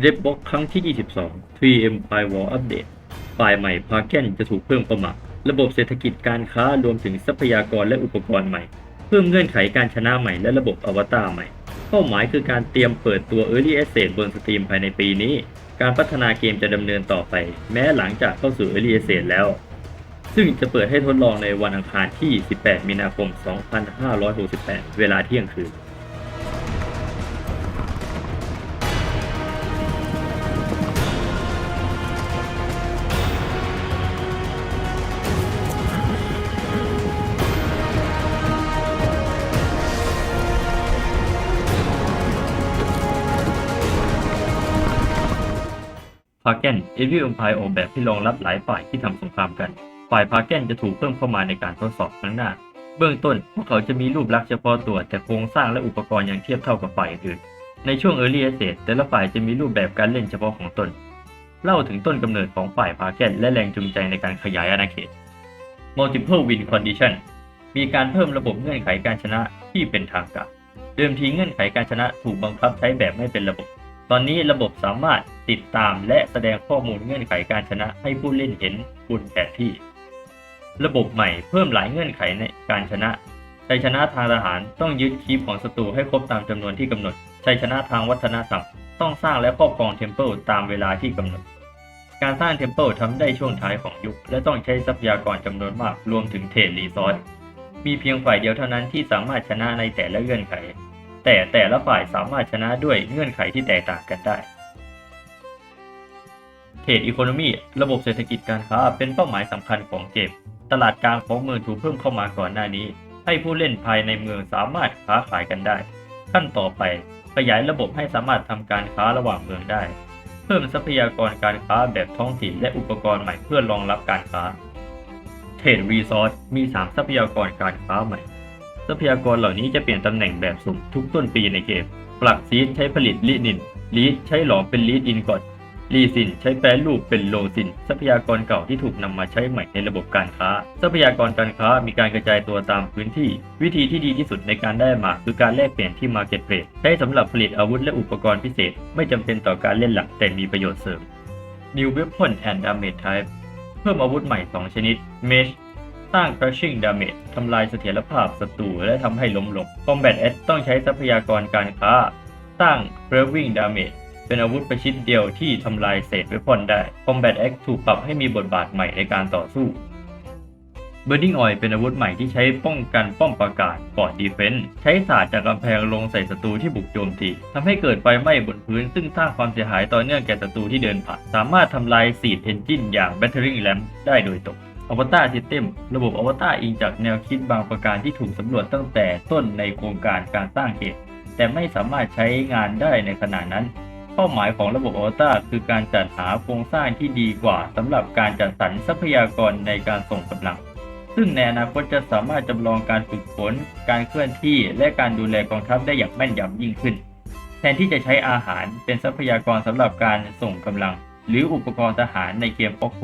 เดบบล็อกครั้งที่ 22 3M Firewall Update ไฟล์ใหม่พาแกนจะถูกเพิ่มเข้ามา ระบบเศรษฐกิจการค้ารวมถึงทรัพยากรและอุปกรณ์ใหม่ เพิ่มเงื่อนไขการชนะใหม่และระบบอวตารใหม่ เป้าหมายคือการเตรียมเปิดตัว Early Access บนสตรีมภายในปีนี้ การพัฒนาเกมจะดำเนินต่อไป แม้หลังจากเข้าสู่ Early Access แล้ว ซึ่งจะเปิดให้ทดลองในวันอังคารที่ 18 มีนาคม 2568 เวลาเที่ยงคืน พาแกนเอวิล m มพายออกแบบให้รองรับหลายฝ่ายที่ทำสงครามกัน ฝ่ายพาแกนจะถูกเพิ่มเข้ามาในการทดสอบครั้งหน้า เบื้องต้น พวกเขาจะมีรูปลักษณ์เฉพาะตัว แต่โครงสร้างและอุปกรณ์ยังเทียบเท่ากับฝ่ายอื่น ในช่วง Early Access แต่ละฝ่ายจะมีรูปแบบการเล่นเฉพาะของตน เล่าถึงต้นกำเนิดของฝ่ายพาแกนและแรงจูงใจในการขยายอาณาเขต Multiple Win Condition มีการเพิ่มระบบเงื่อนไขการชนะที่เป็นทางการ เดิมทีเงื่อนไขการชนะถูกบังคับใช้แบบไม่เป็นระบบ ตอนนี้ระบบสามารถติดตามและแสดงข้อมูลเงื่อนไขการชนะให้ผู้เล่นเห็นบนแผนที่ ระบบใหม่เพิ่มหลายเงื่อนไขในการชนะชัยชนะทางทหารต้องยึดคีปของศัตรูให้ครบตามจำนวนที่กำหนดชัยชนะทางวัฒนธรรมต้องสร้างและครอบครองเทมเพิลตามเวลาที่กำหนด การสร้างเทมเพิลทำได้ช่วงท้ายของยุค และต้องใช้ทรัพยากรจำนวนมากรวมถึงเทรดรีซอสมีเพียงฝ่ายเดียวเท่านั้นที่สามารถชนะในแต่ละเงื่อนไข แต่แต่ละฝ่ายสามารถชนะด้วยเงื่อนไขที่แตกต่างกันได้เทรดอีโคโนมีระบบเศรษฐกิจการค้าเป็นเป้าหมายสำคัญของเกม ตลาดกลางของเมืองถูกเพิ่มเข้ามาก่อนหน้านี้ ให้ผู้เล่นภายในเมืองสามารถค้าขายกันได้ ขั้นต่อไปขยายระบบให้สามารถทำการค้าระหว่างเมืองได้ เพิ่มทรัพยากรการค้าแบบท้องถิ่นและอุปกรณ์ใหม่เพื่อรองรับการค้าเทรดรีซอสมี 3 ทรัพยากรการค้าใหม่ ทรัพยากรเหล่านี้จะเปลี่ยนตำแหน่งแบบสุ่มทุกต้นปีในเกม ปลักซีดใช้ผลิตลินิน ลีดใช้หลอมเป็นลีดอินกอดลีซินใช้แปรรูปเป็นโลซิน ทรัพยากรเก่าที่ถูกนำมาใช้ใหม่ในระบบการค้า ทรัพยากรการค้ามีการกระจายตัวตามพื้นที่ วิธีที่ดีที่สุดในการได้มาคือการแลกเปลี่ยนที่ Marketplace ใช้สำหรับผลิตอาวุธและอุปกรณ์พิเศษ ไม่จำเป็นต่อการเล่นหลักแต่มีประโยชน์เสริม New Weapon and Damage Type เพิ่มอาวุธใหม่ 2 ชนิด Mesh สร้าง crushing damage ทำลายเสถียรภาพศัตรูและทำให้ล้มลง combat edge ต้องใช้ทรัพยากรการค้า สร้าง braving damage เป็นอาวุธประชิดเดียวที่ทำลายเศษเวพอนได้ combat axe ถูกปรับให้มีบทบาทใหม่ในการต่อสู้ burning oil เป็นอาวุธใหม่ที่ใช้ป้องกันป้อมปราการ port defense ใช้ศาสาดจากกำแพงลงใส่ศัตรูที่บุกโจมตีทำให้เกิดไฟไหม้บนพื้น ซึ่งสร้างความเสียหายต่อเนื่องแก่ศัตรูที่เดินผ่าน สามารถทำลายสีดเอนจินอย่าง battering ram ได้โดยตรง อวตาร System ระบบอวตารอิงจากแนวคิดบางประการที่ถูกสำรวจตั้งแต่ต้นในโครงการการสร้างเขตแต่ไม่สามารถใช้งานได้ในขณะนั้น เป้าหมายของระบบอวตารคือการจัดหาโครงสร้างที่ดีกว่าสำหรับการจัดสรรทรัพยากรในการส่งกำลัง ซึ่งในอนาคตจะสามารถจำลองการฝึกฝน การเคลื่อนที่ และการดูแลกองทัพได้อย่างแม่นยำยิ่งขึ้น แทนที่จะใช้อาหารเป็นทรัพยากรสำหรับการส่งกำลัง หรืออุปกรณ์ทหารในเกมออกโค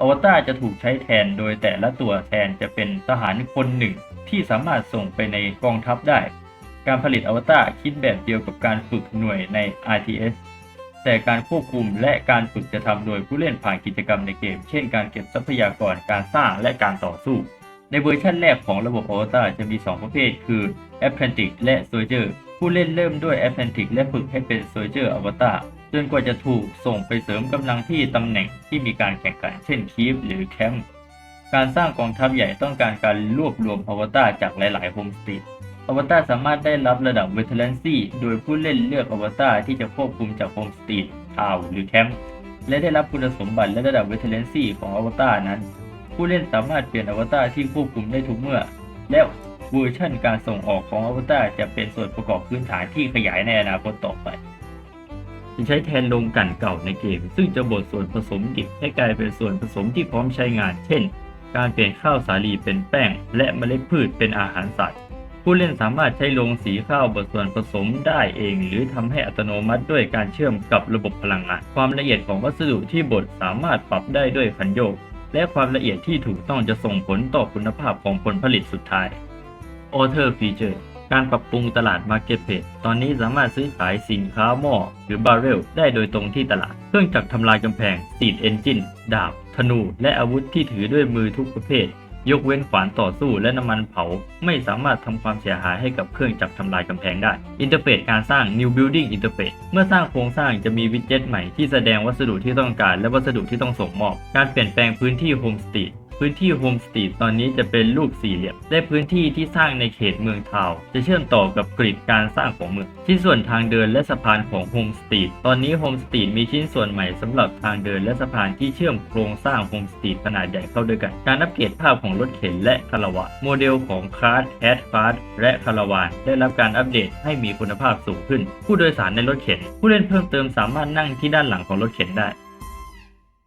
อวตารจะถูกใช้แทนโดยแต่ละตัวแทนจะเป็นทหารคนหนึ่งที่สามารถส่งไปในกองทัพได้ การผลิตอวตารคิดแบบเดียวกับการฝึกหน่วยใน RTS แต่การควบคุมและการฝึกจะทำโดยผู้เล่นผ่านกิจกรรมในเกม เช่น การเก็บทรัพยากร การสร้างและการต่อสู้ ในเวอร์ชันแรกของระบบอวตารจะมี 2 ประเภท คือ Apprentice และ Soldier ผู้เล่นเริ่มด้วย Apprentice และฝึกให้เป็น Soldier อวตาร จนกว่าจะถูกส่งไปเสริมกำลังที่ตำแหน่งที่มีการแข่งขันเช่นคีฟหรือแคมป์การสร้างกองทัพใหญ่ต้องการการรวบรวมอวตารจากหลาย ๆ โฮมสตรีอวตารสามารถได้รับระดับเวทเลนซีโดยผู้เล่นเลือกอวตารที่จะควบคุมจากโฮมสตรีทาวหรือแคมป์และได้รับคุณสมบัติและระดับเวทเลนซีของอวตารนั้น ผู้เล่นสามารถเปลี่ยนอวตารที่ควบคุมได้ทุกเมื่อ และเวอร์ชันการส่งออกของอวตารจะเป็นส่วนประกอบพื้นฐานที่ขยายในอนาคตต่อไป จะใช้แทนโรงกั่นเก่าในเกม ซึ่งจะบดส่วนผสมดิบให้กลายเป็นส่วนผสมที่พร้อมใช้งาน เช่น การเปลี่ยนข้าวสาลีเป็นแป้ง และเมล็ดพืชเป็นอาหารสัตว์ ผู้เล่นสามารถใช้โรงสีข้าวบดส่วนผสมได้เอง หรือทำให้อัตโนมัติด้วยการเชื่อมกับระบบพลังงาน ความละเอียดของวัสดุที่บดสามารถปรับได้ด้วยคันโยก และความละเอียดที่ถูกต้องจะส่งผลต่อคุณภาพของผลผลิตสุดท้าย Author Feature การปรับปรุงตลาด Marketplace ตอนนี้สามารถซื้อขายสินค้าหม้อหรือบาร์เรลได้โดยตรงที่ตลาด เครื่องจักรทำลายกำแพง Seed Engine ดาบ ธนู และอาวุธที่ถือด้วยมือทุกประเภท ยกเว้นขวานต่อสู้และน้ำมันเผา ไม่สามารถทำความเสียหายให้กับเครื่องจักรทำลายกำแพงได้ อินเทอร์เฟซการสร้าง New Building Interface เมื่อสร้างโครงสร้างจะมีวิดเจ็ตใหม่ที่แสดงวัสดุที่ต้องการและวัสดุที่ต้องส่งมอบ การเปลี่ยนแปลงพื้นที่ Home Street พื้นที่ Home Street ตอนนี้จะเป็นรูปสี่เหลี่ยมและพื้นที่ที่สร้างในเขตเมืองทาวจะเชื่อมต่อกับกริดการสร้างของเมืองชิ้นส่วนทางเดินและสะพานของ Home Street ตอนนี้ Home Street มีชิ้นส่วนใหม่สำหรับทางเดินและสะพานที่เชื่อมโครงสร้าง Home Street ขนาดใหญ่เข้าด้วยกัน การอัปเกรดภาพของรถเข็นและคาราวานโมเดลของคาร์ดแอดฟาร์และคาราวานได้รับการอัปเดตให้มีคุณภาพสูงขึ้น ผู้โดยสารในรถเข็น ผู้เล่นเพิ่มเติมสามารถนั่งที่ด้านหลังของรถเข็นได้